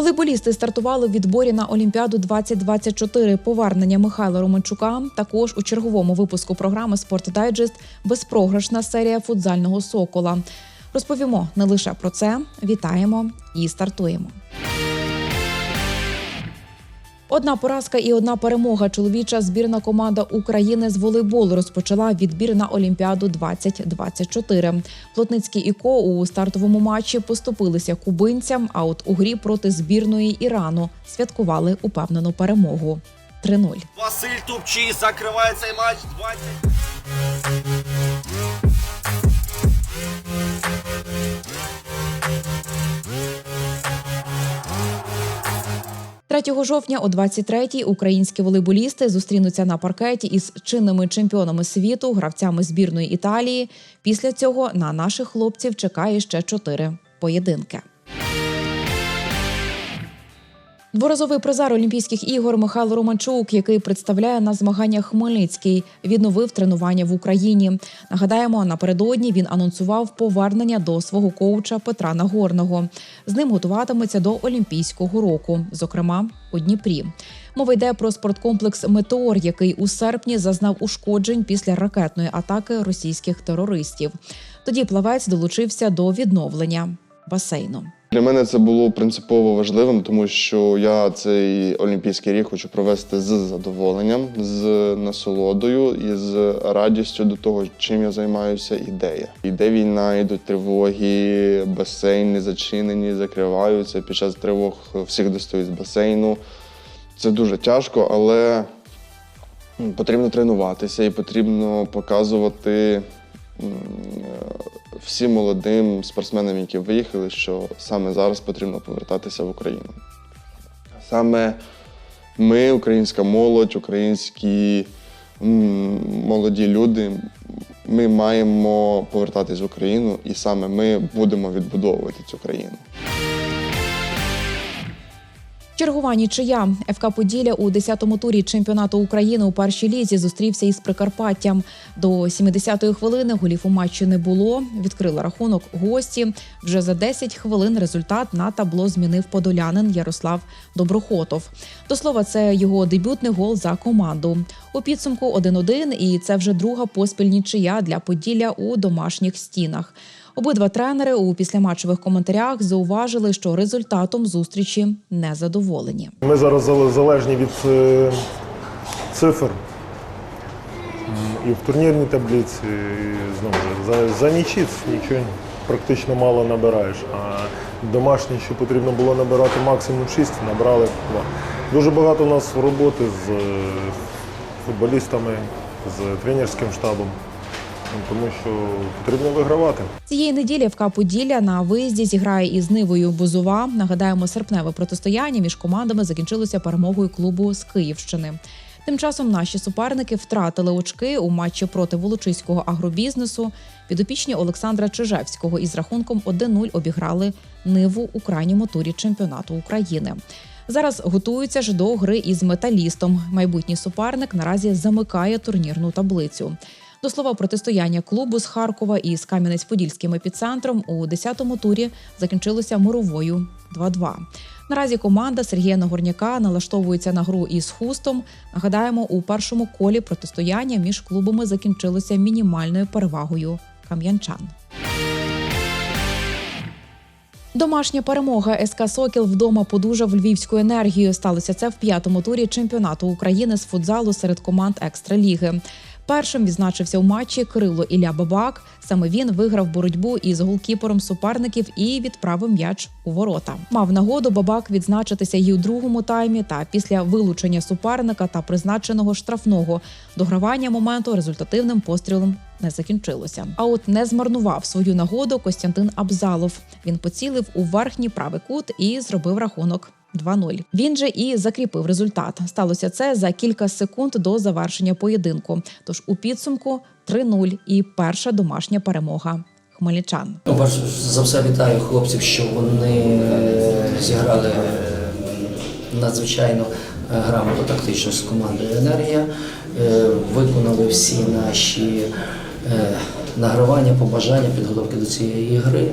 Волейболісти стартували в відборі на Олімпіаду 2024. Повернення Михайла Романчука також у черговому випуску програми Спорт Дайджест безпрограшна серія футзального сокола. Розповімо не лише про це. Вітаємо і стартуємо. Одна поразка і одна перемога. Чоловіча збірна команда України з волейболу розпочала відбір на Олімпіаду 2024. Плотницький і КО у стартовому матчі поступилися кубинцям. А от у грі проти збірної Ірану святкували упевнену перемогу 3-0. Василь Тупчий закриває цей матч 20. 3 жовтня о 23-й українські волейболісти зустрінуться на паркеті із чинними чемпіонами світу, гравцями збірної Італії. Після цього на наших хлопців чекає ще чотири поєдинки. Дворазовий призер Олімпійських ігор Михайло Романчук, який представляє на змаганнях Хмельницький, відновив тренування в Україні. Нагадаємо, напередодні він анонсував повернення до свого коуча Петра Нагорного. З ним готуватиметься до Олімпійського року, зокрема у Дніпрі. Мова йде про спорткомплекс Метеор, який у серпні зазнав ушкоджень після ракетної атаки російських терористів. Тоді плавець долучився до відновлення басейну. Для мене це було принципово важливим, тому що я цей олімпійський рік хочу провести з задоволенням, з насолодою і з радістю до того, чим я займаюся, ідея. Іде війна, йдуть тривоги, басейни зачинені, закриваються. Під час тривог всіх достають з басейну. Це дуже тяжко, але потрібно тренуватися і потрібно показувати всім молодим спортсменам, які виїхали, що саме зараз потрібно повертатися в Україну. Саме ми, українська молодь, українські молоді люди, ми маємо повертатись в Україну, і саме ми будемо відбудовувати цю країну. Чергова нічия ФК Поділля у 10-му турі чемпіонату України у першій лізі зустрівся із Прикарпаттям. До 70-ї хвилини голів у матчі не було. Відкрили рахунок гості. Вже за 10 хвилин результат на табло змінив подолянин Ярослав Доброхотов. До слова, це його дебютний гол за команду. У підсумку 1-1, і це вже друга поспіль нічия для Поділля у домашніх стінах. Обидва тренери у післяматчевих коментарях зауважили, що результатом зустрічі не задоволені. Ми зараз залежні від е, цифр і в турнірній таблиці, і, знову за, за нічіц нічого практично мало набираєш. А домашні, що потрібно було набирати максимум 6, набрали 2. Дуже багато у нас роботи з е, футболістами, з тренерським штабом, тому що потрібно вигравати. Цієї неділі ФК Поділля на виїзді зіграє із Нивою Бузова. Нагадаємо, серпневе протистояння між командами закінчилося перемогою клубу з Київщини. Тим часом наші суперники втратили очки у матчі проти волочиського агробізнесу. Підопічні Олександра Чижевського із рахунком 1-0 обіграли Ниву у крайньому турі чемпіонату України. Зараз готуються ж до гри із металістом. Майбутній суперник наразі замикає турнірну таблицю. До слова, протистояння клубу з Харкова і з Кам'янець-Подільським епіцентром у 10-му турі закінчилося мировою 2-2. Наразі команда Сергія Нагорняка налаштовується на гру із хустом. Нагадаємо, у першому колі протистояння між клубами закінчилося мінімальною перевагою кам'янчан. Домашня перемога СК Сокіл вдома подужав львівську енергію. Сталося це в п'ятому турі чемпіонату України з футзалу серед команд екстраліги. Першим відзначився у матчі Кирило Ілля Бабак. Саме він виграв боротьбу із голкіпером суперників і відправив м'яч у ворота. Мав нагоду Бабак відзначитися й у другому таймі. Та після вилучення суперника та призначеного штрафного догравання моменту результативним пострілом не закінчилося. А от не змарнував свою нагоду Костянтин Абзалов. Він поцілив у верхній правий кут і зробив рахунок 2-0. Він же і закріпив результат. Сталося це за кілька секунд до завершення поєдинку. Тож у підсумку 3-0 і перша домашня перемога хмельничан. Перш за все вітаю хлопців, що вони е, зіграли е, надзвичайно е, грамотно тактично з командою Енергія, виконали всі наші награвання, побажання, підготовки до цієї гри.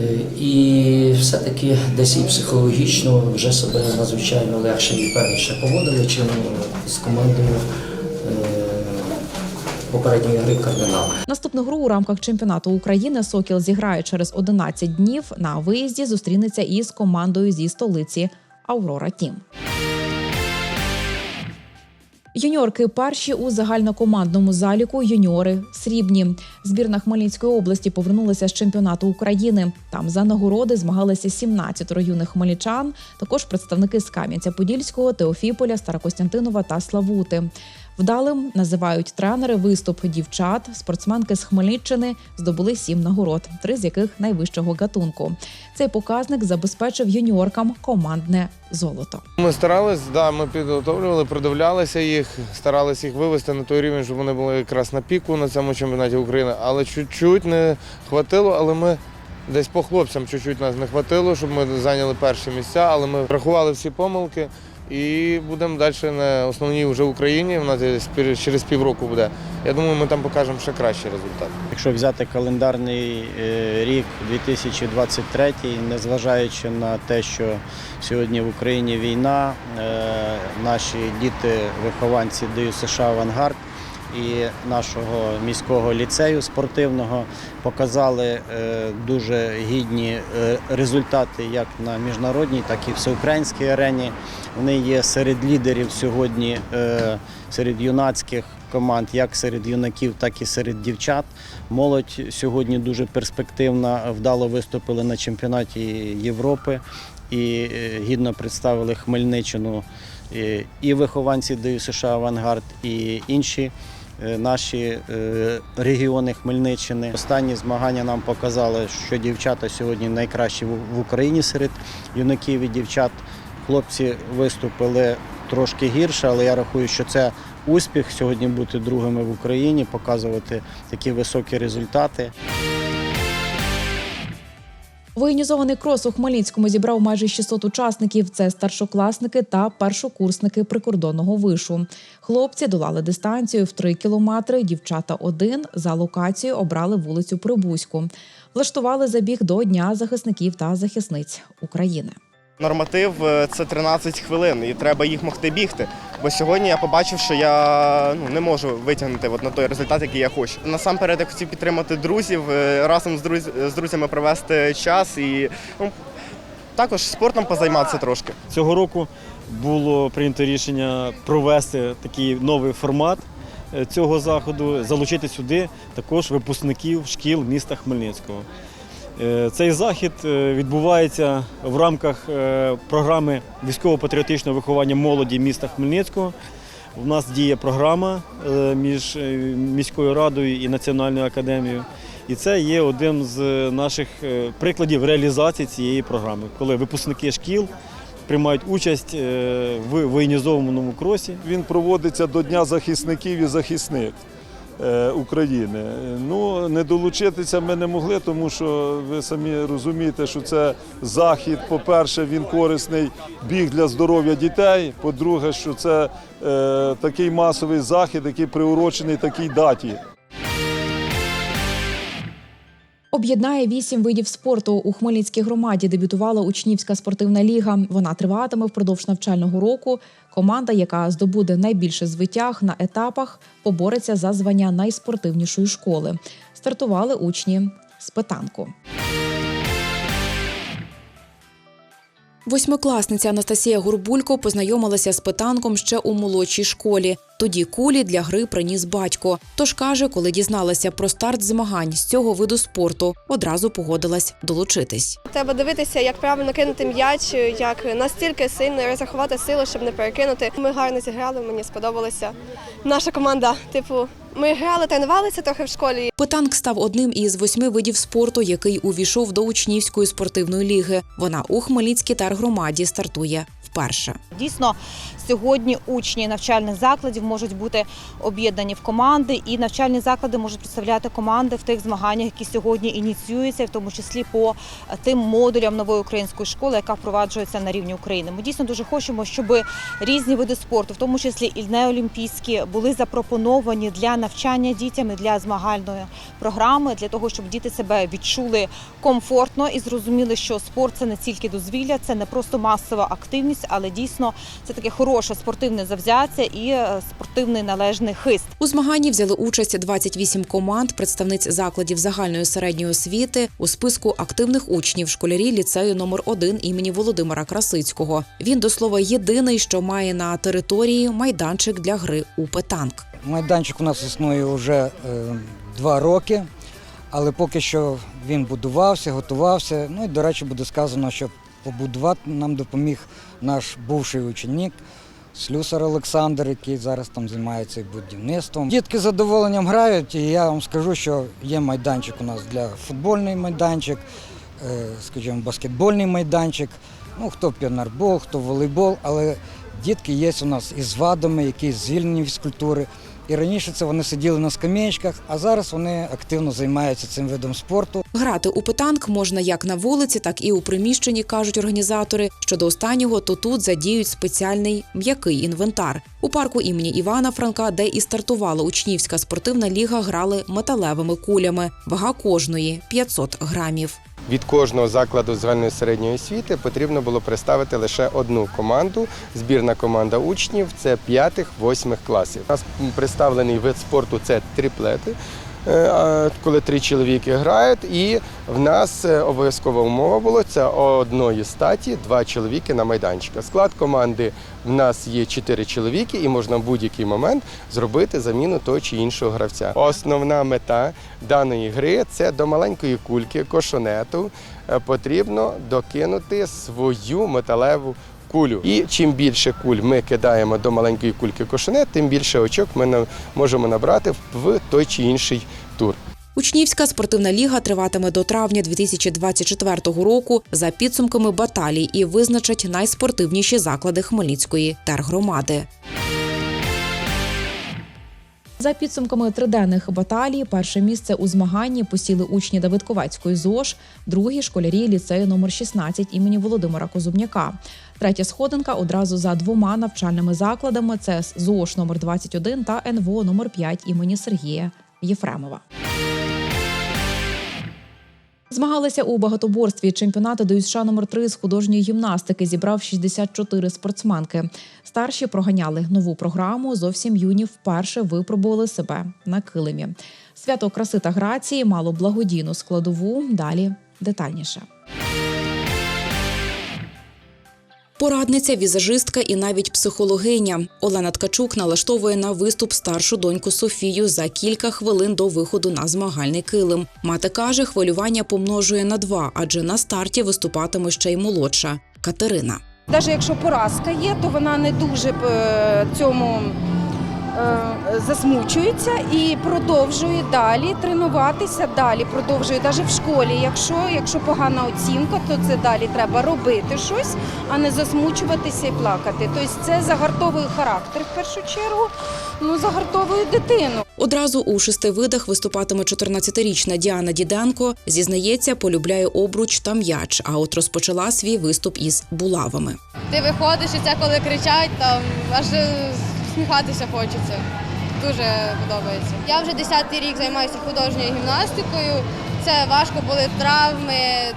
Е, І все-таки десь і психологічно вже себе надзвичайно легше і впевненіше поводили, чим з командою е, попередньої гри кардинал. Наступну гру у рамках чемпіонату України Сокіл зіграє через 11 днів. На виїзді зустрінеться із командою зі столиці Аврора Тім. Юніорки перші у загальнокомандному заліку юніори срібні. Збірна Хмельницької області повернулася з чемпіонату України. Там за нагороди змагалися 17 юних хмельничан, також представники з Кам'янця-Подільського, Теофіполя, Старокостянтинова та Славути. Вдалим називають тренери виступ дівчат. Спортсменки з Хмельниччини здобули сім нагород, три з яких найвищого гатунку. Цей показник забезпечив юніоркам командне золото. Ми старались, да, ми підготовлювали, придивлялися їх, старалися їх вивести на той рівень, щоб вони були якраз на піку на цьому чемпіонаті України. Але чуть-чуть не хватило, але ми десь по хлопцям чуть-чуть нас не хватило, щоб ми зайняли перші місця, але ми врахували всі помилки і будемо далі на основній вже Україні. Нас через півроку буде. Я думаю, ми там покажемо ще кращий результат. Якщо взяти календарний е, рік 2023, незважаючи на те, що сьогодні в Україні війна, е, наші діти, вихованці ДЮ США «Авангард» і нашого міського ліцею спортивного показали е, дуже гідні результати як на міжнародній, так і всеукраїнській арені. Вони є серед лідерів сьогодні, е, серед юнацьких команд, як серед юнаків, так і серед дівчат. Молодь сьогодні дуже перспективна, вдало виступили на чемпіонаті Європи і е, гідно представили Хмельниччину і, і вихованці ДЮ США Авангард, і інші е, наші е, регіони Хмельниччини. Останні змагання нам показали, що дівчата сьогодні найкращі в Україні серед юнаків і дівчат. Хлопці виступили трошки гірше, але я рахую, що це успіх сьогодні бути другими в Україні, показувати такі високі результати. Воєнізований крос у Хмельницькому зібрав майже 600 учасників. Це старшокласники та першокурсники прикордонного вишу. Хлопці долали дистанцію в 3 кілометри, дівчата один. За локацією обрали вулицю Прибузьку. Влаштували забіг до Дня захисників та захисниць України. Норматив е, це 13 хвилин, і треба їх могти бігти. Бо сьогодні я побачив, що я ну, не можу витягнути от на той результат, який я хочу. Насамперед я хотів підтримати друзів, е, разом з, друз... з друзями провести час і ну, також спортом позайматися трошки. Цього року було прийнято рішення провести такий новий формат е, цього заходу, залучити сюди також випускників шкіл міста Хмельницького. Е, Цей захід е, відбувається в рамках е, програми військово-патріотичного виховання молоді міста Хмельницького. У нас діє програма між міською радою і національною академією. І це є один з наших прикладів реалізації цієї програми, коли випускники шкіл приймають участь в воєнізованому кросі. Він проводиться до Дня захисників і захисниць України. Ну, не долучитися ми не могли, тому що ви самі розумієте, що це захід. По-перше, він корисний біг для здоров'я дітей. По-друге, що це е, такий масовий захід, який приурочений такій даті. Об'єднає вісім видів спорту. У Хмельницькій громаді дебютувала учнівська спортивна ліга. Вона триватиме впродовж навчального року. Команда, яка здобуде найбільше звитяг на етапах, побореться за звання найспортивнішої школи. Стартували учні з питанку. Восьмикласниця Анастасія Гурбулько познайомилася з питанком ще у молодшій школі. Тоді кулі для гри приніс батько. Тож каже, коли дізналася про старт змагань з цього виду спорту, одразу погодилась долучитись. Треба дивитися, як правильно кинути м'яч, як настільки сильно розрахувати силу, щоб не перекинути. Ми гарно зіграли, мені сподобалося. Наша команда, типу, ми грали, тренувалися трохи в школі. Питанк став одним із восьми видів спорту, який увійшов до учнівської спортивної ліги. Вона у Хмельницькій тергромаді стартує вперше. Дійсно, сьогодні учні навчальних закладів можуть бути об'єднані в команди, і навчальні заклади можуть представляти команди в тих змаганнях, які сьогодні ініціюються, в тому числі по тим модулям нової української школи, яка впроваджується на рівні України. Ми дійсно дуже хочемо, щоб різні види спорту, в тому числі і неолімпійські, були запропоновані для навчання дітям і для змагальної програми, для того, щоб діти себе відчули комфортно і зрозуміли, що спорт це не тільки дозвілля, це не просто масова активність, але дійсно це таке хороше спортивне завзяття і е, спортивний належний хист. У змаганні взяли участь 28 команд, представниць закладів загальної середньої освіти у списку активних учнів школярі ліцею номер 1 імені Володимира Красицького. Він до слова єдиний, що має на території майданчик для гри у петанк. Майданчик у нас існує вже е, два роки, але поки що він будувався, готувався. Ну і, до речі, буде сказано, що побудувати нам допоміг наш бувший ученик. Слюсар Олександр, який зараз там займається будівництвом. Дітки з задоволенням грають, і я вам скажу, що є майданчик у нас для футбольний майданчик, е, скажімо, баскетбольний майданчик. Ну, хто піонарбол, хто волейбол, але дітки є у нас із вадами, які звільнені від фізкультури. І раніше це вони сиділи на скам'ячках, а зараз вони активно займаються цим видом спорту. Грати у петанк можна як на вулиці, так і у приміщенні, кажуть організатори. Щодо останнього, то тут задіють спеціальний м'який інвентар. У парку імені Івана Франка, де і стартувала учнівська спортивна ліга, грали металевими кулями. Вага кожної 500 грамів. Від кожного закладу загальної середньої освіти потрібно було представити лише одну команду. Збірна команда учнів це п'ятих-восьмих класів. У нас представлений вид спорту це триплети. Е, Коли три чоловіки грають, і в нас е, обов'язкова умова була це одної статі два чоловіки на майданчика. Склад команди в нас є чотири чоловіки, і можна в будь-який момент зробити заміну того чи іншого гравця. Основна мета даної гри це до маленької кульки кошонету е, потрібно докинути свою металеву кулю. І чим більше куль ми кидаємо до маленької кульки кошене, тим більше очок ми можемо набрати в той чи інший тур. Учнівська спортивна ліга триватиме до травня 2024 року за підсумками баталій і визначать найспортивніші заклади Хмельницької тергромади. За підсумками триденних баталій, перше місце у змаганні посіли учні Давидковецької ЗОЖ, другі школярі ліцею номер 16 імені Володимира Козубняка. Третя сходинка одразу за двома навчальними закладами: це ЗОЖ номер 21 та НВО номер 5 імені Сергія Єфремова. Змагалися у багатоборстві. Чемпіонати до США номер 3 з художньої гімнастики зібрав 64 спортсменки. Старші проганяли нову програму. Зовсім юні вперше випробували себе на килимі. Свято краси та грації мало благодійну складову. Далі детальніше. Порадниця, візажистка і навіть психологиня Олена Ткачук налаштовує на виступ старшу доньку Софію за кілька хвилин до виходу на змагальний килим. Мати каже, хвилювання помножує на два, адже на старті виступатиме ще й молодша Катерина. Навіть якщо поразка є, то вона не дуже е, цьому засмучується і продовжує далі тренуватися, далі продовжує навіть в школі. Якщо, якщо погана оцінка, то це далі треба робити щось, а не засмучуватися і плакати. Тобто це загартовує характер в першу чергу, ну загартовує дитину. Одразу у шести видах виступатиме 14-річна Діана Діденко. Зізнається, полюбляє обруч та м'яч. А от розпочала свій виступ із булавами. Ти виходиш і це коли кричать, там аж е, сміхатися хочеться. Дуже подобається. Я вже 10-й рік займаюся художньою гімнастикою. Це важко були травми,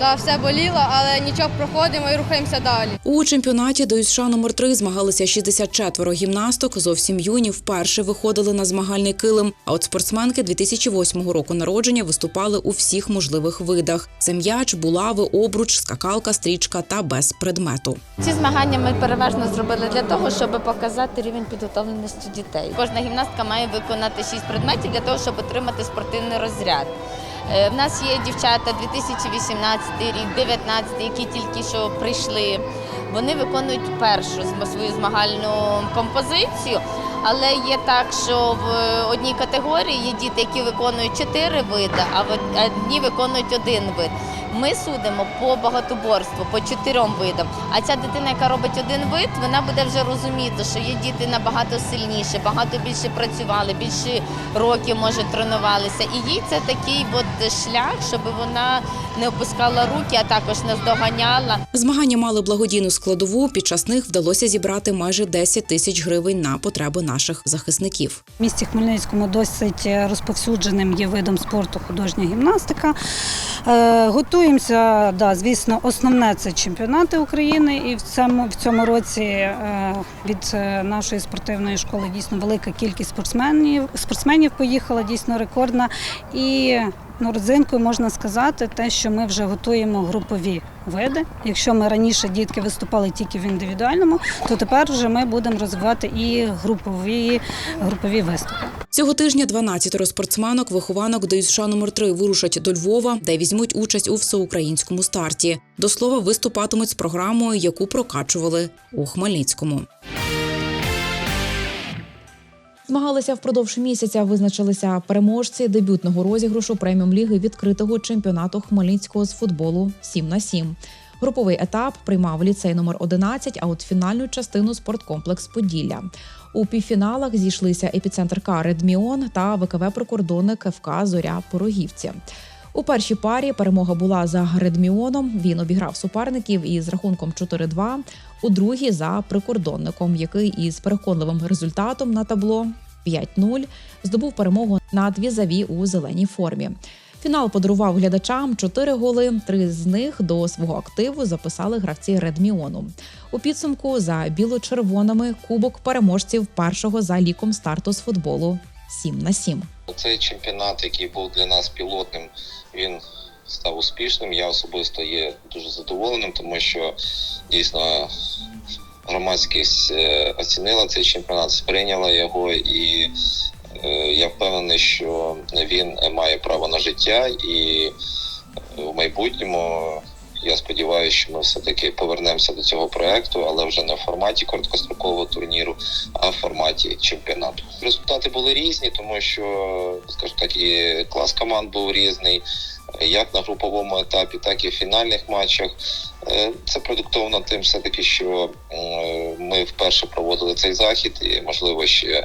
да, все боліло, але нічого проходимо і рухаємося далі. У чемпіонаті до США номер 3 змагалися 64 гімнасток. Зовсім юні вперше виходили на змагальний килим. А от спортсменки 2008 року народження виступали у всіх можливих видах: це м'яч, булави, обруч, скакалка, стрічка та без предмету. Ці змагання ми переважно зробили для того, щоб показати рівень підготовленості дітей. Кожна гімнастка має виконати шість предметів для того, щоб отримати спортивний розряд. Е, В нас є дівчата 2018 рік, 19, які тільки що прийшли. Вони виконують першу свою змагальну композицію. Але є так, що в одній категорії є діти, які виконують чотири види, а в одні виконують один вид. Ми судимо по багатоборству, по чотирьом видам. А ця дитина, яка робить один вид, вона буде вже розуміти, що є діти набагато сильніше, багато більше працювали, більше років може тренувалися. І їй це такий от шлях, щоб вона не опускала руки, а також не здоганяла. Змагання мали благодійну складову. Під час них вдалося зібрати майже 10 тисяч гривень на потреби наших захисників. В місті Хмельницькому досить розповсюдженим є видом спорту художня гімнастика. Е, Готуємося, да, звісно, основне це чемпіонати України, і в цьому, в цьому році е, від е, нашої спортивної школи дійсно велика кількість спортсменів, спортсменів поїхала, дійсно рекордна. І ну, родзинкою можна сказати те, що ми вже готуємо групові види. Якщо ми раніше дітки виступали тільки в індивідуальному, то тепер вже ми будемо розвивати і групові, групові виступи. Цього тижня 12 спортсменок, вихованок ДЮСШ номер 3 вирушать до Львова, де візьмуть участь у всеукраїнському старті. До слова, виступатимуть з програмою, яку прокачували у Хмельницькому. Змагалися впродовж місяця. Визначилися переможці дебютного розіграшу преміум ліги відкритого чемпіонату Хмельницького з футболу 7 на 7 Груповий етап приймав ліцей номер 11, а от фінальну частину спорткомплекс Поділля. У півфіналах зійшлися епіцентр К та ВКВ прикордонник ФК Зоря Порогівці. У першій парі перемога була за Редміоном. Він обіграв суперників із рахунком 4-2. У другій за прикордонником, який із переконливим результатом на табло 5-0 здобув перемогу над візаві у зеленій формі. Фінал подарував глядачам чотири голи. Три з них до свого активу записали гравці Редміону. У підсумку за біло-червоними кубок переможців першого за ліком старту з футболу 7 на 7. Цей чемпіонат, який був для нас пілотним, він став успішним. Я особисто є дуже задоволеним, тому що дійсно громадськість е, оцінила цей чемпіонат, сприйняла його, і е, я впевнений, що він має право на життя, і в майбутньому я сподіваюся, що ми все-таки повернемося до цього проекту, але вже не в форматі короткострокового турніру, а в форматі чемпіонату. Результати були різні, тому що, скажімо так, і клас команд був різний. Як на груповому етапі, так і в фінальних матчах. Е, Це продуктовано тим, все таки, що е, ми вперше проводили цей захід, і можливо ще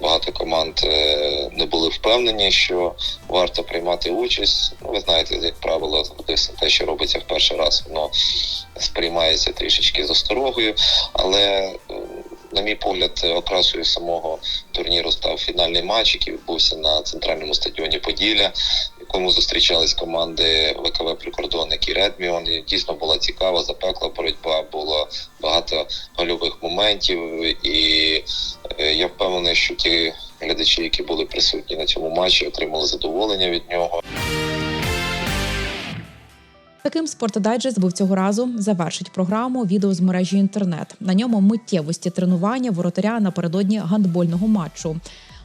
багато команд е, не були впевнені, що варто приймати участь. Ну, ви знаєте, як правило, все те, що робиться в перший раз, воно сприймається трішечки з осторогою. Але, на мій погляд, окрасою самого турніру став фінальний матч, який відбувся на центральному стадіоні Поділля, якому зустрічались команди ВКВ Прикордонник і Редміон. Дійсно була цікава, запекла боротьба, було багато гольових моментів, і е, я впевнений, що ті глядачі, які були присутні на цьому матчі, отримали задоволення від нього. Таким спортдайджест був цього разу. Завершить програму відео з мережі інтернет. На ньому миттєвості тренування воротаря напередодні гандбольного матчу.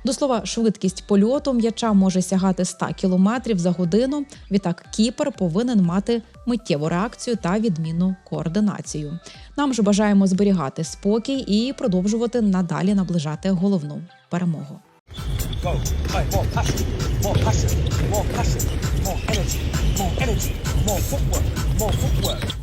До слова, швидкість польоту м'яча може сягати 100 км за годину. Відтак кіпер повинен мати миттєву реакцію та відмінну координацію. Нам ж бажаємо зберігати спокій і продовжувати надалі наближати головну перемогу. More passion, more passion, more energy, more energy, more footwork, more footwork.